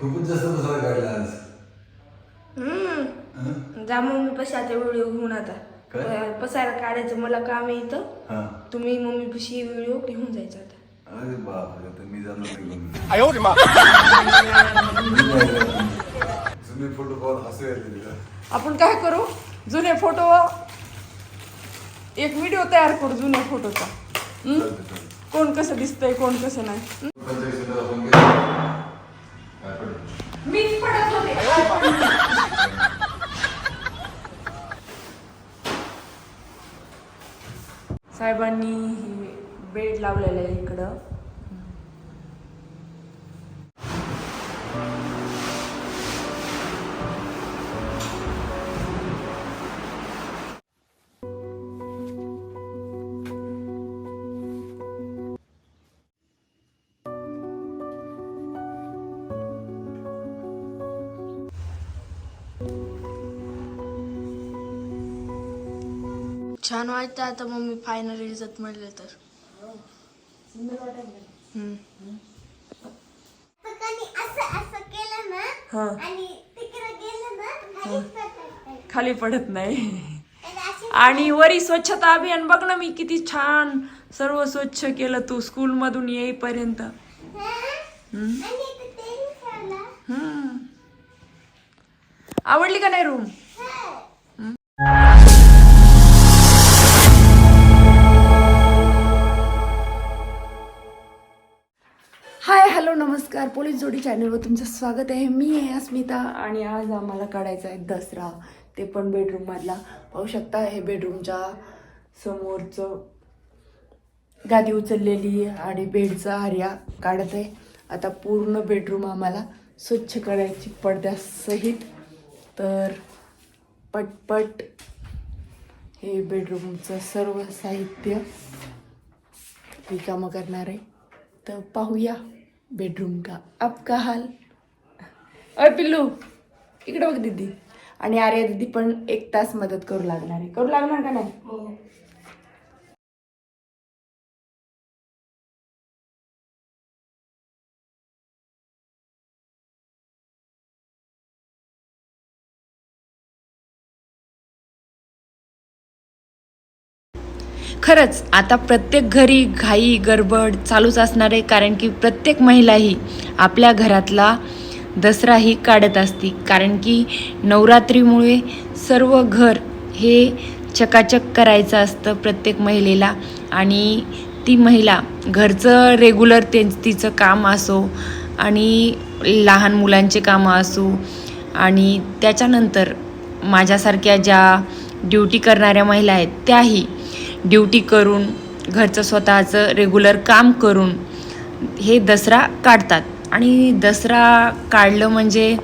खूपच जास्त पसारा काढला आज. हम्म. हं? जा मम्मी पशी आता व्हिडिओ घेऊन आता. काय? पसायला काढायचं मला काम आहे इथं. हा. तुम्ही मम्मी पशी व्हिडिओ घेऊन जायचा आता. अरे बापरे आता मी जाणार निघून जुने फोटो पाहून हसू येते तिला आपण काय करू? जुने फोटो एक व्हिडिओ तयार करू जुन्या फोटोचा हं? चालतं चालतं कोण कसं दिसतंय कोण कसं नाही. हं? पंचायत फोन केला काय पडलं? मीच पडत होते साहेबांनी हे बेड लावलेला आहे इकडं. वाटतं आता मम्मी फायनल रिझल्ट म्हणले तर हम्म. पकानी असं असं केलं ना हा आणि तिकडे गेलं ना खाली पडतं. खाली पडत नाही आणि अशी- आणि वरी स्वच्छता अभियान बघ ना मी किती छान सर्व स्वच्छ केलं तू स्कूल मधून येईपर्यंत हा? हम्म. आणि इथं तेल ठेवलं. हम्म. आवडली का नाही रूम नमस्कार. पोलीस जोडी चॅनलवर तुमचं स्वागत आहे. मी आहे अस्मिता आणि आज आम्हाला काढायचा आहे दसरा. ते पण बेडरूममधला पाहू शकता हे बेडरूमच्या समोरचं गादी उचललेली आणि बेडचा आर्या काढत आहे. आता पूर्ण बेडरूम आम्हाला स्वच्छ करायची पडद्यासहित. तर पटपट हे बेडरूमचं सर्व साहित्य रिकामं करणार आहे. तर पाहूया. बेडरूम का? आपका हाल? अय पिल्लू इकडे बघ दीदी. आणि आर्या दीदी पण एक तास मदत करू लागणार आहे. करू लागणार का नाही? हो. खरंच आता प्रत्येक घरी घाई गडबड चालूच असणार आहे कारण की प्रत्येक महिला ही आपल्या घरातला दसरा ही काढत असते. कारण की नवरात्रीमुळे सर्व घर हे चकाचक करायचं असतं प्रत्येक महिलेला. आणि ती महिला घरचं रेग्युलर ते तिचं काम असो आणि लहान मुलांचे कामं असो आणि त्याच्यानंतर माझ्यासारख्या ज्या ड्युटी करणाऱ्या महिला आहेत त्याही ड्युटी करून घरचं स्वतःचं रेग्युलर काम करून हे दसरा काढतात. आणि दसरा काढलं म्हणजे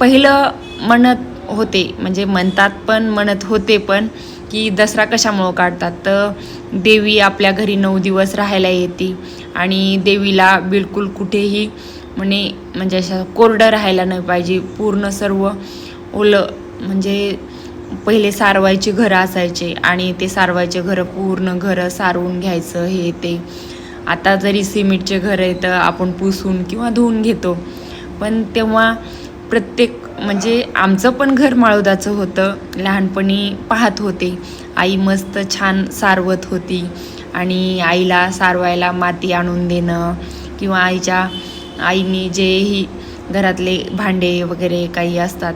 पहिलं म्हणत होते म्हणजे म्हणतात पण म्हणत होते पण की दसरा कशामुळं काढतात? तर देवी आपल्या घरी नऊ दिवस राहायला येते आणि देवीला बिलकुल कुठेही म्हणे म्हणजे अशा कोरडं राहायला नाही पाहिजे. पूर्ण सर्व ओलं म्हणजे पहिले सारवायचे घरं असायचे आणि ते सारवायचे घरं पूर्ण घरं सारवून घ्यायचं हे ते. आता जरी सिमेंटचे घरं आहे तर आपण पुसून किंवा धुवून घेतो. पण तेव्हा प्रत्येक म्हणजे आमचं पण घर माळोदाचं होतं लहानपणी पाहत होते. आई मस्त छान सारवत होती आणि आईला सारवायला माती आणून देणं किंवा आईच्या आईने जेही घरातले भांडे वगैरे काही असतात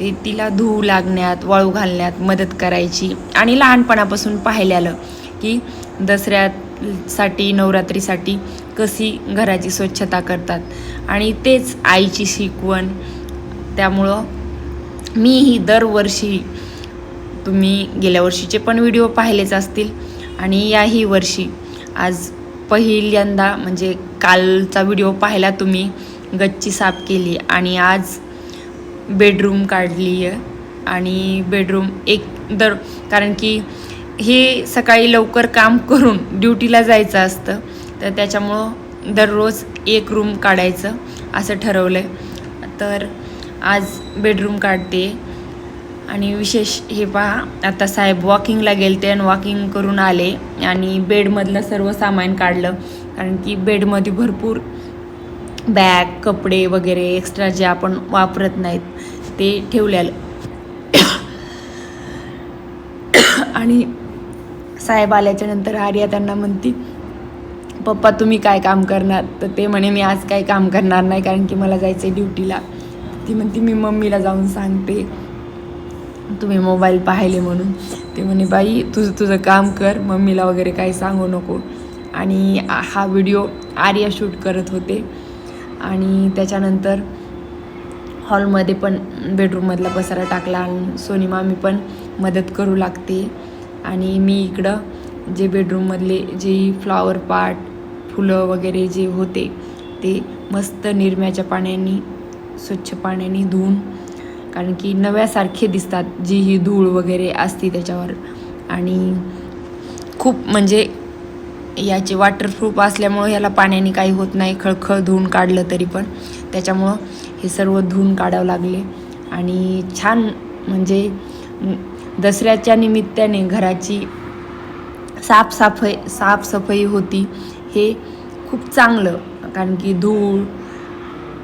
ते तिला धूव लागण्यात वाळू घालण्यात मदत करायची. आणि लहानपणापासून पाहिलेलं की दसऱ्यासाठी नवरात्रीसाठी कशी घराची स्वच्छता करतात. आणि तेच आईची शिकवण. त्यामुळं मीही दरवर्षी तुम्ही गेल्या वर्षीचे पण व्हिडिओ पाहिलेच असतील. आणि याही वर्षी आज पहिल्यांदा म्हणजे कालचा व्हिडिओ पाहिला तुम्ही गच्ची साफ केली. आणि आज बेडरूम काढली आहे. आणि बेडरूम एक दर कारण की हे सकाळी लवकर काम करून ड्युटीला जायचं असतं तर त्याच्यामुळं दररोज एक रूम काढायचं असं ठरवलं आहे तर आज बेडरूम काढते. आणि विशेष हे पहा आता साहेब वॉकिंगला गेलते आणि वॉकिंग करून आले आणि बेडमधलं सर्व सामान काढलं कारण की बेडमध्ये भरपूर बॅग कपडे वगैरे एक्स्ट्रा जे आपण वापरत नाहीत ते ठेवल्याल आणि साहेब आल्याच्यानंतर आर्या त्यांना म्हणते पप्पा तुम्ही काय काम करणार? तर ते म्हणे मी आज काय काम करणार नाही कारण की मला जायचं आहे ड्युटीला. ती म्हणते मी मम्मीला जाऊन सांगते. तुम्ही मोबाईल पाहिले म्हणून. ते म्हणे बाई तुझं तुझं काम कर मम्मीला वगैरे काही सांगू नको. आणि हा व्हिडिओ आर्या शूट करत होते. आणि त्याच्यानंतर हॉलमध्ये पण बेडरूममधला पसारा टाकला आणि सोनी मामी पण मदत करू लागते. आणि मी इकडं जे बेडरूममधले जे फ्लॉवर पाट फुलं वगैरे जे होते ते मस्त निरम्याच्या पाण्याने स्वच्छ पाण्याने धुवून कारण की नव्यासारखे दिसतात जी ही धूळ वगैरे असते त्याच्यावर. आणि खूप म्हणजे याचे वॉटरप्रूफ असल्यामुळं याला पाण्याने काही होत नाही. खळखळ धुवून काढलं तरी पण. त्याच्यामुळं हे सर्व धुवून काढावं लागले. आणि छान म्हणजे दसऱ्याच्या निमित्ताने घराची साफसफाई साफसफाई होती. हे खूप चांगलं. कारण की धूळ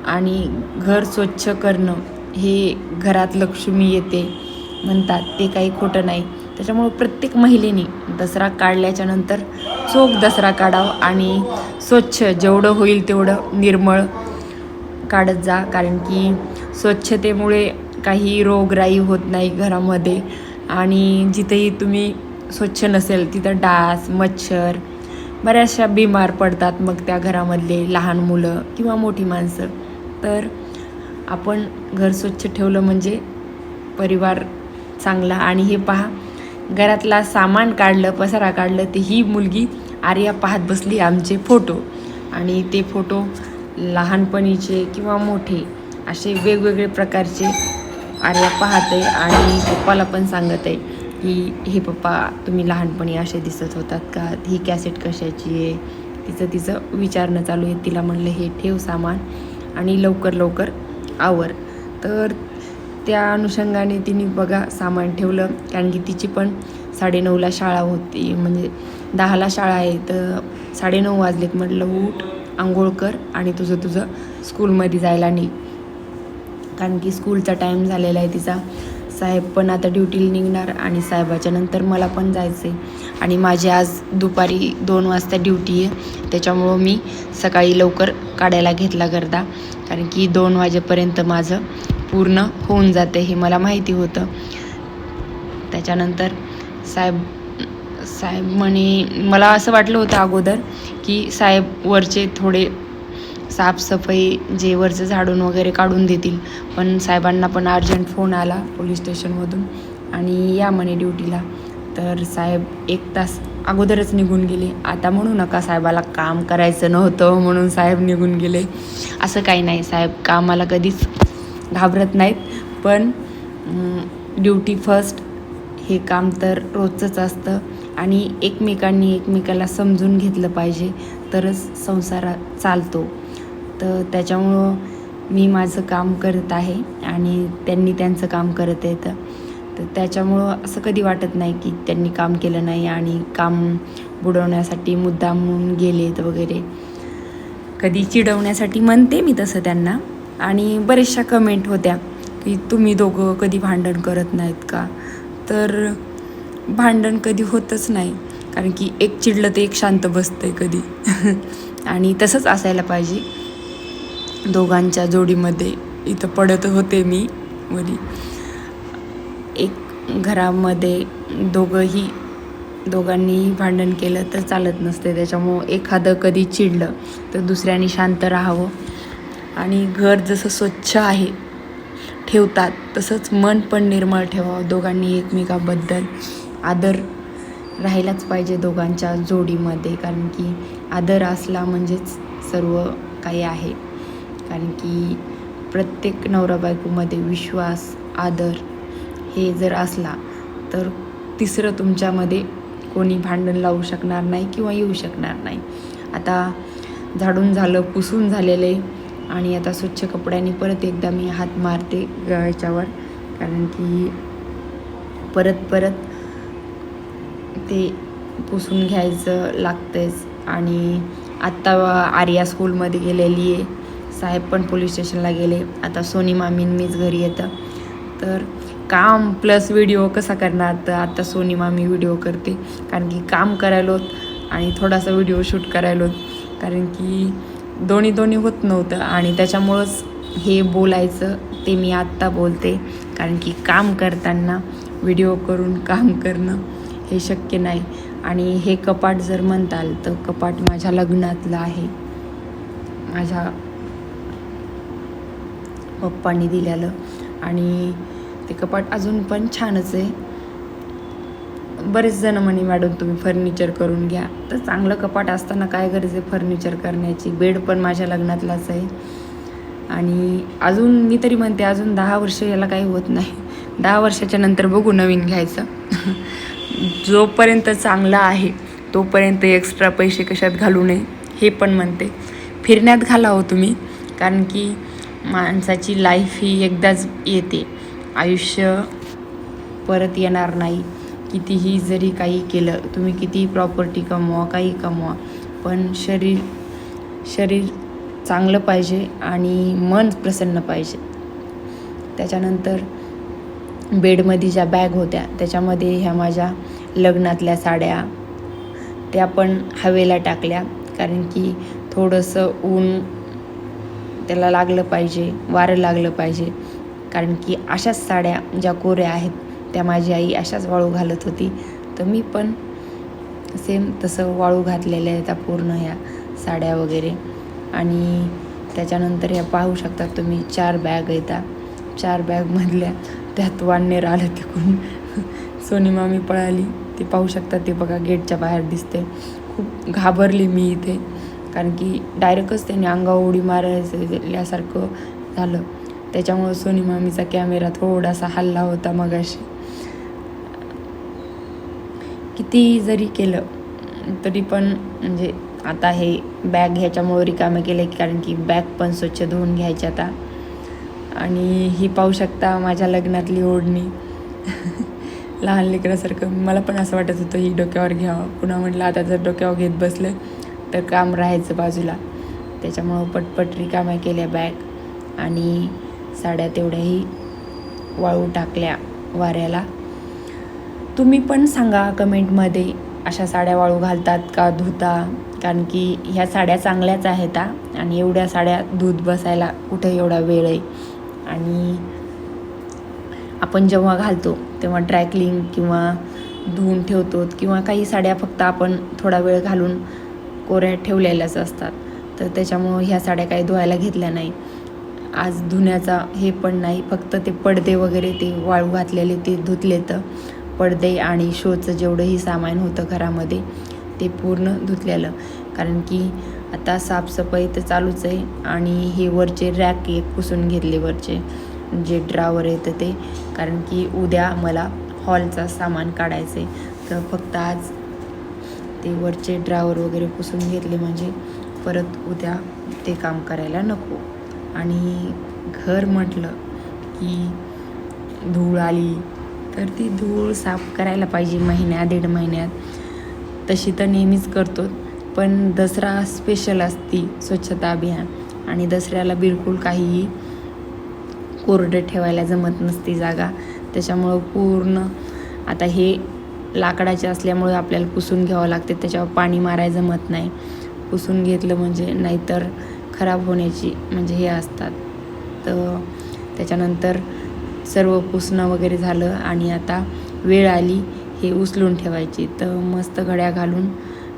आणि घर स्वच्छ करणं हे घरात लक्ष्मी येते म्हणतात. ते काही खोटं नाही. त्याच्यामुळं प्रत्येक महिलेने दसरा काढल्याच्या नंतर चोख दसरा काढावा आणि स्वच्छ जेवढं होईल तेवढं निर्मळ काढत जा. कारण की स्वच्छतेमुळे काही रोगराई होत नाही घरामध्ये. आणि जिथेही तुम्ही स्वच्छ नसेल तिथं डास मच्छर बऱ्याचशा बिमार पडतात मग त्या घरामधले लहान मुलं किंवा मोठी माणसं. तर आपण घर स्वच्छ ठेवलं म्हणजे परिवार चांगला. आणि हे पहा घरातला सामान काढलं पसारा काढलं ते ही मुलगी आर्या पाहत बसली आमचे फोटो. आणि ते फोटो लहानपणीचे किंवा मोठे असे वेगवेगळे प्रकारचे आर्या पाहत आहे आणि पप्पाला पण सांगत आहे की हे पप्पा तुम्ही लहानपणी असे दिसत होतात का? ही कॅसेट कशाची आहे? तिचं तिचं विचारणं चालू आहे. तिला म्हणलं हे ठेव सामान आणि लवकर लवकर आवर. तर त्या अनुषंगाने तिने बघा सामान ठेवलं. कारण की तिची पण साडेनऊला शाळा होती. म्हणजे दहाला शाळा आहे. तर साडेनऊ वाजलेत म्हटलं उठ आंघोळ कर आणि तुझं तुझं स्कूलमध्ये जायला नाही कारण की स्कूलचा टाईम झालेला आहे तिचा. साहेब पण आता ड्युटीला निघणार आणि साहेबाच्या नंतर मला पण जायचं आहे आणि माझी आज दुपारी दोन वाजता ड्युटी आहे. त्याच्यामुळं मी सकाळी लवकर काढायला घेतला गर्दा. कारण की दोन वाजेपर्यंत माझं पूर्ण होऊन जाते हे मला माहिती होतं. त्याच्यानंतर साहेब साहेब म्हणे मला असं वाटलं होतं अगोदर की साहेब वरचे थोडे साफसफाई जे वरचं झाडून वगैरे काढून देतील. पण साहेबांना पण अर्जंट फोन आला पोलीस स्टेशनमधून आणि या म्हणे ड्युटीला. तर साहेब एक तास अगोदरच निघून गेले. आता म्हणू नका साहेबाला काम करायचं नव्हतं म्हणून साहेब निघून गेले. असं काही नाही साहेब कामाला कधीच घाबरत नाहीत. पण ड्युटी फर्स्ट हे काम तर रोजचंच असतं. आणि एकमेकांनी एकमेकाला समजून घेतलं पाहिजे तरच संसार चालतो. तर त्याच्यामुळं मी माझं काम करत आहे आणि त्यांनी त्यांचं काम करत येतं तर त्याच्यामुळं असं कधी वाटत नाही की त्यांनी काम केलं नाही आणि काम बुडवण्यासाठी मुद्दाम गेले गेलेत वगैरे. कधी चिडवण्यासाठी म्हणते मी तसं त्यांना. आणि बऱ्याचशा कमेंट होत्या की तुम्ही दोघं कधी भांडण करत नाहीत का? तर भांडण कधी होतच नाही कारण की एक चिडलं तर एक शांत बसतं आहे कधी. आणि तसंच असायला पाहिजे. दोघांच्या जोडीमध्ये इथं पडत होते मी वरी. एक घरामध्ये दोघंही दोघांनीही भांडण केलं तर चालत नसते त्याच्यामुळं एखादं कधी चिडलं तर दुसऱ्याने शांत राहावं. आणि घर जसं स्वच्छ आहे ठेवतात तसंच मन पण निर्मळ ठेवावं दोघांनी एकमेकाबद्दल. आदर राहिलाच पाहिजे दोघांच्या जोडीमध्ये कारण की आदर असला म्हणजेच सर्व काही आहे. कारण की प्रत्येक नवरा बायकोमध्ये विश्वास आदर हे जर असला तर तिसरं तुमच्यामध्ये कोणी भांडण लावू शकणार नाही किंवा येऊ शकणार नाही. आता झाडून झालं पुसून झालेले आणि आता स्वच्छ कपड्यांनी परत एकदा मी हात मारते याच्यावर कारण की परत परत ते पुसून घ्यायचं लागतंच आणि आत्ता आर्या स्कूलमध्ये गेलेली आहे साहेब पण पोलीस स्टेशनला गेले. आता सोनी मामीन मीच घरी येतं. तर काम प्लस व्हिडिओ कसा करणार? तर आत्ता सोनी मामी व्हिडिओ करते. कारण की काम करायलोत आणि थोडासा व्हिडिओ शूट करायलोत. कारण की दोन्ही दोन्ही होत नव्हतं आणि त्याच्यामुळंच हे बोलायचं ते मी आत्ता बोलते. कारण की काम करताना व्हिडिओ करून काम करणं हे शक्य नाही. आणि हे कपाट जर म्हणताल तर कपाट माझ्या लग्नातलं आहे. माझ्या पप्पांनी दिलेलं. आणि ते कपाट अजून पण छानच आहे. बरेच जण म्हणे मॅडम तुम्ही फर्निचर करून घ्या. तर चांगलं कपाट असताना काय गरज आहे फर्निचर करण्याची? बेड पण माझ्या लग्नातलाच आहे. आणि अजून मी तरी म्हणते अजून दहा वर्ष याला काही होत नाही. दहा वर्षाच्या नंतर बघू नवीन घ्यायचं. जोपर्यंत चांगला आहे तोपर्यंत एक्स्ट्रा पैसे कशात घालू नये हे पण म्हणते. फिरण्यात घालावं तुम्ही कारण की माणसाची लाईफ ही एकदाच येते. आयुष्य परत येणार नाही. कितीही जरी काही केलं तुम्ही कितीही प्रॉपर्टी कमवा काही कमवा पण शरीर शरीर चांगलं पाहिजे आणि मन प्रसन्न पाहिजे. त्याच्यानंतर बेडमध्ये ज्या बॅग होत्या त्याच्यामध्ये ह्या माझ्या लग्नातल्या साड्या त्या पण हवेला टाकल्या कारण की थोडंसं ऊन त्याला लागलं पाहिजे वारं लागलं पाहिजे. कारण की अशाच साड्या ज्या कोऱ्या आहेत त्या माझी आई अशाच वाळू घालत होती. तर मी पण सेम तसं वाळू घातलेल्या आहेत त्या पूर्ण ह्या साड्या वगैरे. आणि त्याच्यानंतर ह्या पाहू शकता तुम्ही चार बॅग येतात चार बॅगमधल्या त्यात वाणनेर आलं तिकडून. सोनी मामी पळाली. ते पाहू शकता ते बघा गेटच्या बाहेर दिसते. खूप घाबरली मी इथे. कारण की डायरेक्टच त्यांनी अंगावर उडी मारायच्यासारखं झालं. त्याच्यामुळं सोनी मामीचा कॅमेरा थोडासा हल्ला होता मगाशी. किती जरी केलं तरी पण म्हणजे आता हे बॅग ह्याच्यामुळे रिकामे केले कारण की बॅग पण स्वच्छ धुवून घ्यायची आता. आणि ही पाहू शकता माझ्या लग्नातली ओढणी. लहान लेकरासारखं. मला पण असं वाटत होतं ही डोक्यावर घ्यावं. पुन्हा म्हटलं आता जर डोक्यावर घेत बसलं तर काम राहायचं बाजूला. त्याच्यामुळं पटपट रिकाम्या केल्या बॅग आणि साड्या तेवढ्याही वाळू टाकल्या वाऱ्याला. तुम्ही पण सांगा कमेंटमध्ये अशा साड्या वाळू घालतात का धुता? कारण की ह्या साड्या चांगल्याच आहेत आणि एवढ्या साड्या धूत बसायला कुठे एवढा वेळ आहे? आणि आपण जेव्हा घालतो तेव्हा ड्रायक्लिंग किंवा धुवून ठेवतो किंवा काही साड्या फक्त आपण थोडा वेळ घालून कोऱ्या ठेवलेल्याच असतात. तर त्याच्यामुळं ह्या साड्या काही धुवायला घेतल्या नाही. आज धुण्याचा हे पण नाही फक्त ते पडदे वगैरे ते वाळू घातलेले ते धुतले तर पडदे आणि शोचं जेवढंही सामान होतं घरामध्ये ते पूर्ण धुतलेलं. कारण की आता साफसफाई तर चालूच आहे आणि हे वरचे रॅक एक पुसून घेतले वरचे जे ड्रावर येतं ते. कारण की उद्या मला हॉलचा सामान काढायचं आहे तर फक्त आज ते वरचे ड्रावर वगैरे पुसून घेतले म्हणजे परत उद्या ते काम करायला नको. आणि घर म्हटलं की धूळ आली तर ती धूळ साफ करायला पाहिजे महिन्या दीड महिन्यात. तशी तर नेहमीच करतो. पण दसरा स्पेशल असती स्वच्छता अभियान. आणि दसऱ्याला बिलकुल काहीही कोरडे ठेवायला जमत नसती जागा. त्याच्यामुळं पूर्ण आता हे लाकडाचे असल्यामुळे आपल्याला पुसून घ्यावं लागते. त्याच्यावर पाणी मारायला जमत नाही. पुसून घेतलं म्हणजे नाहीतर खराब होण्याची म्हणजे हे असतात. तर त्याच्यानंतर सर्व पुसणं वगैरे झालं आणि आता वेळ आली हे उचलून ठेवायची. तर मस्त घड्या घालून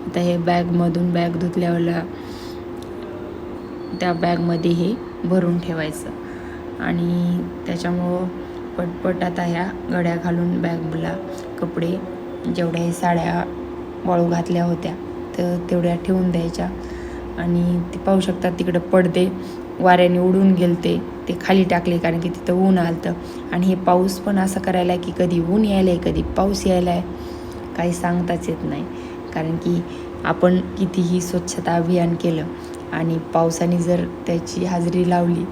आता हे बॅगमधून बॅग धुतल्यावर त्या बॅगमध्ये हे भरून ठेवायचं. आणि त्याच्यामुळं पटपट आता ह्या घड्या घालून बॅगला कपडे जेवढ्या साड्या वाळू घातल्या होत्या तर तेवढ्या ठेवून द्यायच्या. आणि ते पाहू शकतात तिकडं पडदे वाऱ्याने उडून गेलते. ते खाली टाकले कारण की तिथं ऊन आलं आणि हे पाऊस पण असं करायला आहे की कधी ऊन यायला आहे कधी पाऊस यायला आहे काही सांगताच येत नाही. कारण की आपण कितीही स्वच्छता अभियान केलं आणि पावसाने जर त्याची हाजरी लावली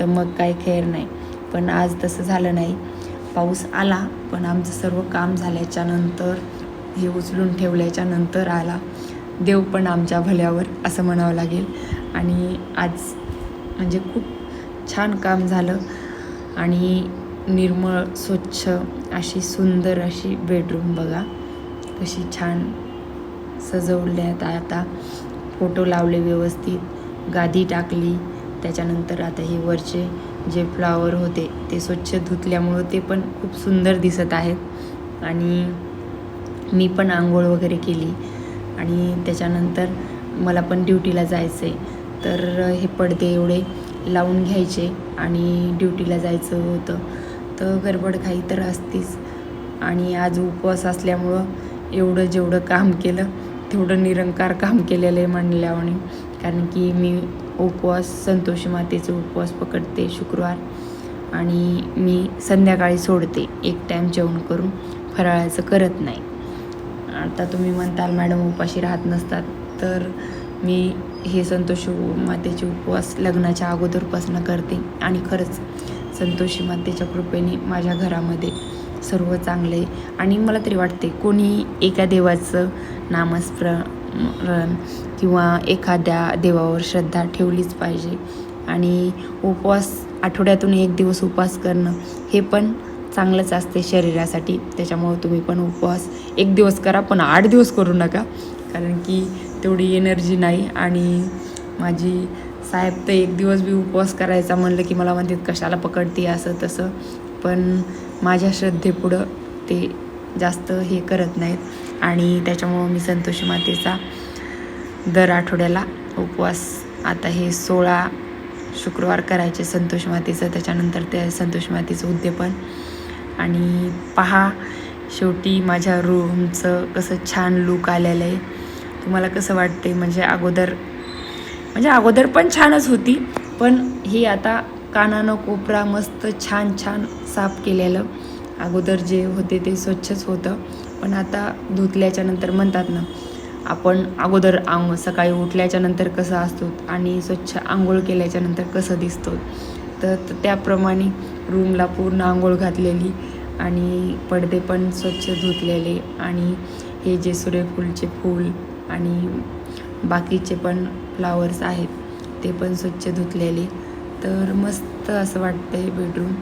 तर मग काय खैर नाही. पण आज तसं झालं नाही. पाऊस आला पण आमचं सर्व काम झाल्याच्यानंतर हे उचलून ठेवल्याच्या नंतर आला. देव पण आमच्या भल्यावर असं म्हणावं लागेल. आणि आज म्हणजे खूप छान काम झालं. आणि निर्मळ स्वच्छ अशी सुंदर अशी बेडरूम बघा. कशी छान सजवल्यात आता फोटो लावले व्यवस्थित. गादी टाकली. त्याच्यानंतर आता हे वरचे जे फ्लावर होते ते स्वच्छ धुतल्यामुळं ते पण खूप सुंदर दिसत आहेत. आणि मी पण आंघोळ वगैरे केली. आणि त्याच्यानंतर मला पण ड्युटीला जायचं आहे तर हे पडदे एवढे लावून घ्यायचे आणि ड्युटीला जायचं होतं. तर गडबड काही तर असतीच. आणि आज उपवास असल्यामुळं एवढं जेवढं काम केलं तेवढं निरंकार काम केलेलं आहे म्हणल्यावाने कारण की मी उपवास संतोषी मातेचे उपवास पकडते शुक्रवार. आणि मी संध्याकाळी सोडते एक टाईम जेवण करून. फराळाचं करत नाही. आता तुम्ही म्हणताल मॅडम उपाशी राहत नसतात. तर मी हे संतोषी मातेचे उपवास लग्नाच्या अगोदरपासून करते. आणि खरंच संतोषी मातेच्या कृपेने माझ्या घरामध्ये सर्व चांगले आणि मला तरी वाटते कोणी एका देवाचं नामस्मरण किंवा एखाद्या देवावर श्रद्धा ठेवलीच पाहिजे. आणि उपवास आठवड्यातून एक दिवस उपवास करणं हे पण चांगलंच असते शरीरासाठी. त्याच्यामुळं तुम्ही पण उपवास एक दिवस करा पण आठ दिवस करू नका. कारण की तेवढी एनर्जी नाही. आणि माझी साहेब तर एक दिवस बी उपवास करायचा म्हणलं की मला म्हणतात कशाला पकडते असं तसं. पण माझ्या श्रद्धेपुढं ते जास्त हे करत नाहीत. आणि त्याच्यामुळं मी संतोषी मातेचा दर आठवड्याला उपवास आता हे सोळा शुक्रवार करायचे संतोष मातेचं त्याच्यानंतर ते संतोष मातेचं उद्यापन. आणि पहा शेवटी माझ्या रूमचं कसं छान लूक आलेलं आहे. तुम्हाला कसं वाटते म्हणजे अगोदर म्हणजे अगोदर पण छानच होती पण ही आता कानानं कोपरा मस्त छान छान साफ केलेलं. अगोदर जे होते ते स्वच्छच होतं पण आता धुतल्याच्या नंतर म्हणतात ना आपण अगोदर आंग सकाळी उठल्याच्या नंतर कसं असतो आणि स्वच्छ आंघोळ केल्याच्यानंतर कसं दिसतो. तर त्याप्रमाणे रूमला पूर्ण आंघोळ घातलेली आणि पडदे पण स्वच्छ धुतलेले आणि हे जे सूर्यफूलचे फूल आणि बाकीचे पण फ्लावर्स आहेत ते पण स्वच्छ धुतलेले. तर मस्त असं वाटतंय बेडरूम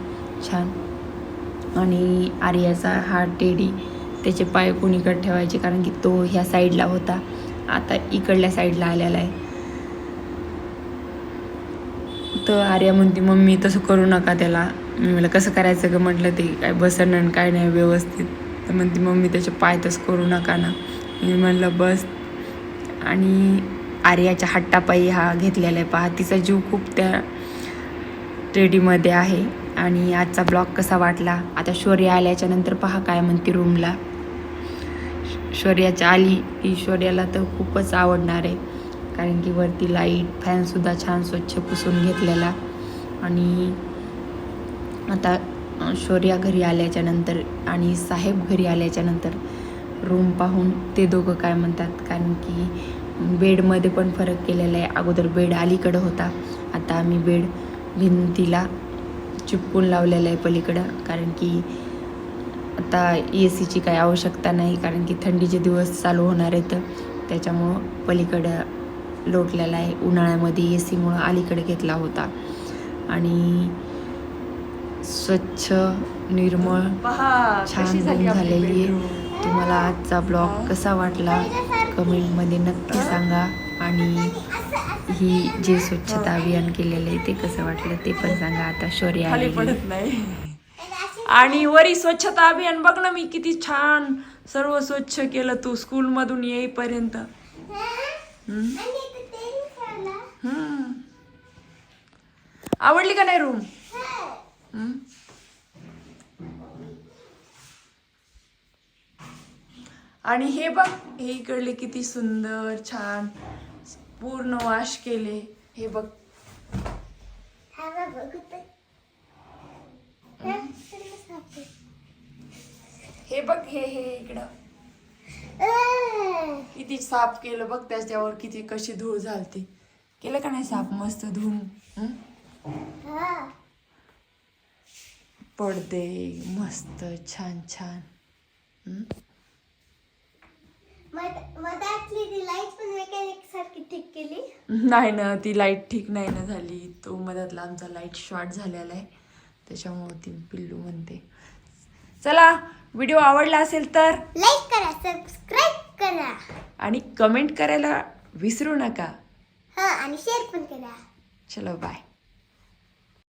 छान. आणि आर्याचा हा टेडी त्याचे पाय कोणीकडे ठेवायचे? कारण की तो ह्या साईडला होता. आता इकडल्या साईडला आलेला आहे. तर आर्या म्हणते मम्मी तसं करू नका त्याला. मी मला कसं करायचं का म्हटलं ते काय बसणं आणि काय नाही व्यवस्थित. तर म्हणते मम्मी त्याचे पाय तसं करू नका ना. मी म्हणलं बस आणि आर्याच्या हट्टापायी हा घेतलेला आहे. पहा तिचा जीव खूप त्या रेडीमध्ये आहे. आणि आजचा ब्लॉग कसा वाटला? आता शौर्य आल्याच्यानंतर पहा काय म्हणते रूमला. शौर्याच्या आली की शौर्याला तर खूपच आवडणार आहे. कारण की वरती लाइट फॅनसुद्धा छान स्वच्छ पुसून घेतलेला. आणि आता शौर्या घरी आल्याच्यानंतर आणि साहेब घरी आल्याच्यानंतर रूम पाहून ते दोघं काय म्हणतात? कारण की बेडमध्ये पण फरक केलेला आहे. अगोदर बेड अलीकडं होता. आता आम्ही बेड भिंतीला चिपकून लावलेलं आहे पलीकडं. कारण की आता ए सीची काही आवश्यकता नाही. कारण की थंडीचे दिवस चालू होणार आहेत. त्याच्यामुळं पलीकडं लोटलेला आहे. उन्हाळ्यामध्ये ए सीमुळं अलीकडे घेतला होता. आणि स्वच्छ निर्मळ छान झालेली आहे. तुम्हाला आजचा ब्लॉग कसा वाटला? कमेंटमध्ये नक्की सांगा. आणि ही जे स्वच्छता अभियान केलेलं आहे ते कसं वाटलं ते पण सांगा. आता शौर्य खाली पडत नाही. आणि वरी स्वच्छता अभियान बघ ना मी किती छान सर्व स्वच्छ केलं तू. स्कूल मधून येईपर्यंत. आवडली का नाही रूम आणि हे बघ हे इकडले किती सुंदर छान पूर्ण वाश केले. हे बघ. हे बघ हे हे इकडं. किती साफ केलं बघ त्याच्यावर किती कशी धूळ झालती. केलं का नाही साफ? मस्त धुवून पडदे मस्त छान छान हं? मध- मधातली ती लाइट पण मेकॅनिक सारखी ठीक केली नाही ना ती लाइट ठीक नाही ना झाली. तो मधातला आमचा लाइट शॉर्ट झालेला आहे. त्याच्यामुळे ती पिल्लू म्हणते. चला व्हिडिओ आवडला असेल तर? लाईक करा सबस्क्राईब करा. आणि कमेंट करायला विसरू नका. हा आणि शेअर पण करा. चलो बाय